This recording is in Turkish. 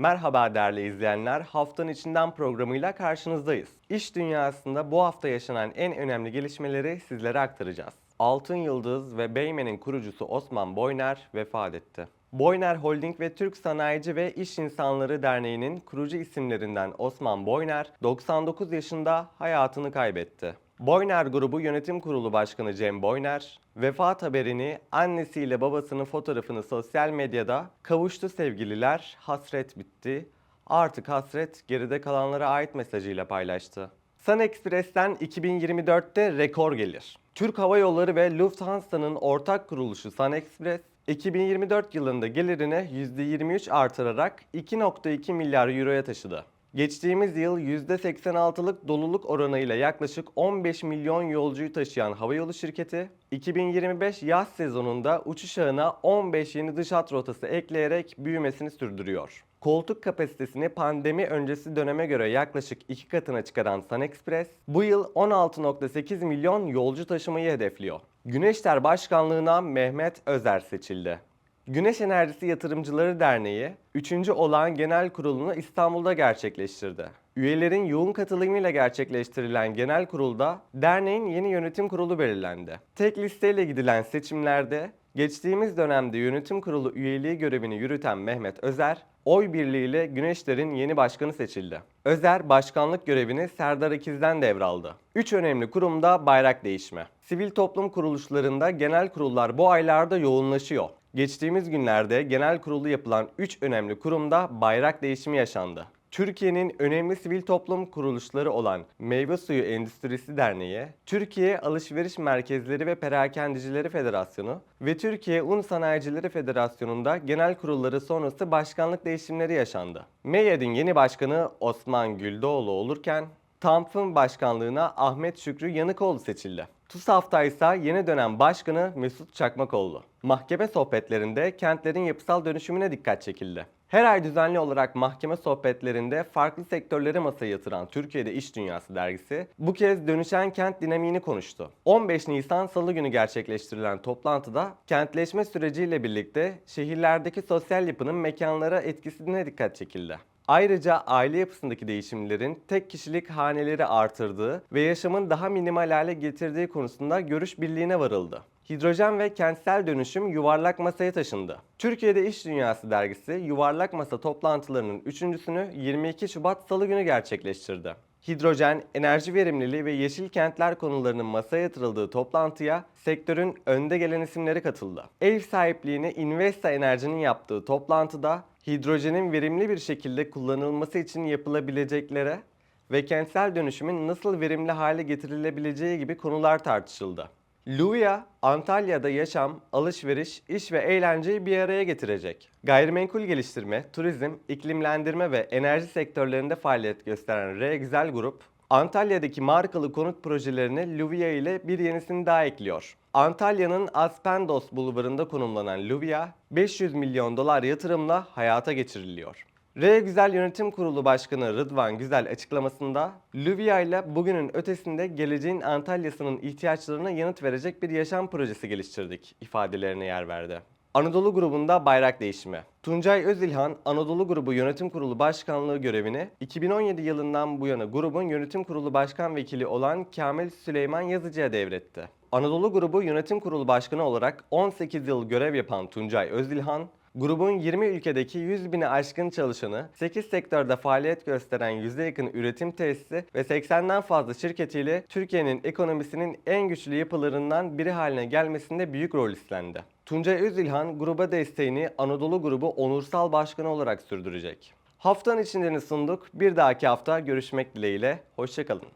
Merhaba değerli izleyenler, haftanın içinden programıyla karşınızdayız. İş dünyasında bu hafta yaşanan en önemli gelişmeleri sizlere aktaracağız. Altın Yıldız ve Beymen'in kurucusu Osman Boyner vefat etti. Boyner Holding ve Türk Sanayici ve İş İnsanları Derneği'nin kurucu isimlerinden Osman Boyner 99 yaşında hayatını kaybetti. Boyner Grubu Yönetim Kurulu Başkanı Cem Boyner, vefat haberini annesiyle babasının fotoğrafını sosyal medyada kavuştu sevgililer, hasret bitti, artık hasret geride kalanlara ait mesajıyla paylaştı. Sun Express'ten 2024'te rekor gelir. Türk Hava Yolları ve Lufthansa'nın ortak kuruluşu Sun Express, 2024 yılında gelirini %23 artırarak 2.2 milyar euroya taşıdı. Geçtiğimiz yıl %86'lık doluluk oranıyla yaklaşık 15 milyon yolcuyu taşıyan havayolu şirketi, 2025 yaz sezonunda uçuş ağına 15 yeni dış hat rotası ekleyerek büyümesini sürdürüyor. Koltuk kapasitesini pandemi öncesi döneme göre yaklaşık iki katına çıkaran Sun Express, bu yıl 16.8 milyon yolcu taşımayı hedefliyor. Güneşler Başkanlığına Mehmet Özer seçildi. Güneş Enerjisi Yatırımcıları Derneği 3. olağan genel kurulunu İstanbul'da gerçekleştirdi. Üyelerin yoğun katılımıyla gerçekleştirilen genel kurulda derneğin yeni yönetim kurulu belirlendi. Tek listeyle gidilen seçimlerde geçtiğimiz dönemde yönetim kurulu üyeliği görevini yürüten Mehmet Özer, oy birliğiyle Güneşler'in yeni başkanı seçildi. Özer başkanlık görevini Serdar İkiz'den devraldı. Üç önemli kurumda bayrak değişme. Sivil toplum kuruluşlarında genel kurullar bu aylarda yoğunlaşıyor. Geçtiğimiz günlerde genel kurulu yapılan 3 önemli kurumda bayrak değişimi yaşandı. Türkiye'nin önemli sivil toplum kuruluşları olan Meyve Suyu Endüstrisi Derneği, Türkiye Alışveriş Merkezleri ve Perakendicileri Federasyonu ve Türkiye Un Sanayicileri Federasyonu'nda genel kurulları sonrası başkanlık değişimleri yaşandı. MEYAD'in yeni başkanı Osman Güldoğlu olurken, TAMF'ın başkanlığına Ahmet Şükrü Yanıkoğlu seçildi. TUSAF'ta ise yeni dönem başkanı Mesut Çakmakoğlu. Mahkeme sohbetlerinde kentlerin yapısal dönüşümüne dikkat çekildi. Her ay düzenli olarak mahkeme sohbetlerinde farklı sektörleri masaya yatıran Türkiye'de İş Dünyası dergisi bu kez dönüşen kent dinamiğini konuştu. 15 Nisan Salı günü gerçekleştirilen toplantıda kentleşme süreciyle birlikte şehirlerdeki sosyal yapının mekanlara etkisine dikkat çekildi. Ayrıca aile yapısındaki değişimlerin tek kişilik haneleri artırdığı ve yaşamın daha minimal hale getirdiği konusunda görüş birliğine varıldı. Hidrojen ve kentsel dönüşüm yuvarlak masaya taşındı. Türkiye'de İş Dünyası dergisi yuvarlak masa toplantılarının üçüncüsünü 22 Şubat Salı günü gerçekleştirdi. Hidrojen, enerji verimliliği ve yeşil kentler konularının masaya yatırıldığı toplantıya sektörün önde gelen isimleri katıldı. Ev sahipliğini Investa Enerji'nin yaptığı toplantıda hidrojenin verimli bir şekilde kullanılması için yapılabileceklere ve kentsel dönüşümün nasıl verimli hale getirilebileceği gibi konular tartışıldı. Luvia, Antalya'da yaşam, alışveriş, iş ve eğlenceyi bir araya getirecek. Gayrimenkul geliştirme, turizm, iklimlendirme ve enerji sektörlerinde faaliyet gösteren R Grup, Antalya'daki markalı konut projelerini Luvia ile bir yenisini daha ekliyor. Antalya'nın Aspendos bulvarında konumlanan Luvia, 500 milyon dolar yatırımla hayata geçiriliyor. R Güzel Yönetim Kurulu Başkanı Rıdvan Güzel açıklamasında, Luvia ile bugünün ötesinde geleceğin Antalya'sının ihtiyaçlarına yanıt verecek bir yaşam projesi geliştirdik ifadelerine yer verdi. Anadolu grubunda bayrak değişimi. Tuncay Özilhan, Anadolu Grubu Yönetim Kurulu Başkanlığı görevini 2017 yılından bu yana grubun yönetim kurulu başkan vekili olan Kamil Süleyman Yazıcı'ya devretti. Anadolu Grubu Yönetim Kurulu Başkanı olarak 18 yıl görev yapan Tuncay Özilhan, Grubun 20 ülkedeki 100 bini aşkın çalışanı, 8 sektörde faaliyet gösteren yüze yakın üretim tesisi ve 80'den fazla şirketiyle Türkiye'nin ekonomisinin en güçlü yapılarından biri haline gelmesinde büyük rol üstlendi. Tuncay Özilhan gruba desteğini Anadolu Grubu onursal başkanı olarak sürdürecek. Haftanın içindeni sunduk. Bir dahaki hafta görüşmek dileğiyle. Hoşçakalın.